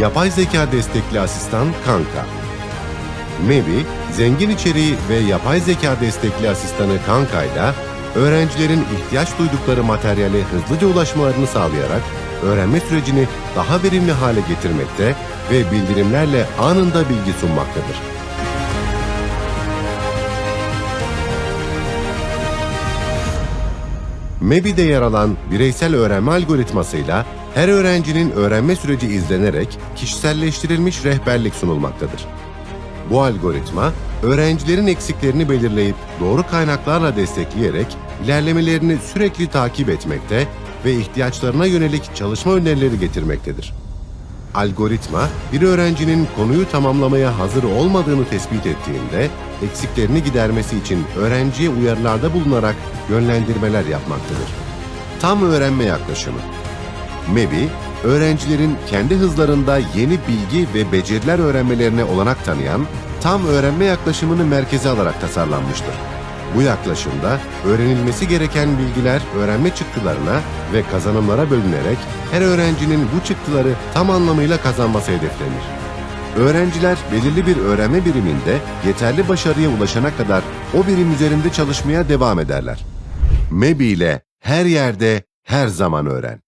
Yapay zeka destekli asistan Kanka. MEBI, zengin içeriği ve yapay zeka destekli asistanı Kanka ile öğrencilerin ihtiyaç duydukları materyale hızlıca ulaşmalarını sağlayarak öğrenme sürecini daha verimli hale getirmekte ve bildirimlerle anında bilgi sunmaktadır. MEBİ'de yer alan bireysel öğrenme algoritmasıyla her öğrencinin öğrenme süreci izlenerek kişiselleştirilmiş rehberlik sunulmaktadır. Bu algoritma, öğrencilerin eksiklerini belirleyip doğru kaynaklarla destekleyerek ilerlemelerini sürekli takip etmekte ve ihtiyaçlarına yönelik çalışma önerileri getirmektedir. Algoritma, bir öğrencinin konuyu tamamlamaya hazır olmadığını tespit ettiğinde, eksiklerini gidermesi için öğrenciye uyarılarda bulunarak yönlendirmeler yapmaktadır. Tam öğrenme yaklaşımı MEBI, öğrencilerin kendi hızlarında yeni bilgi ve beceriler öğrenmelerine olanak tanıyan, tam öğrenme yaklaşımını merkeze alarak tasarlanmıştır. Bu yaklaşımda öğrenilmesi gereken bilgiler öğrenme çıktılarına ve kazanımlara bölünerek her öğrencinin bu çıktıları tam anlamıyla kazanması hedeflenir. Öğrenciler belirli bir öğrenme biriminde yeterli başarıya ulaşana kadar o birim üzerinde çalışmaya devam ederler. MEBI ile her yerde her zaman öğren.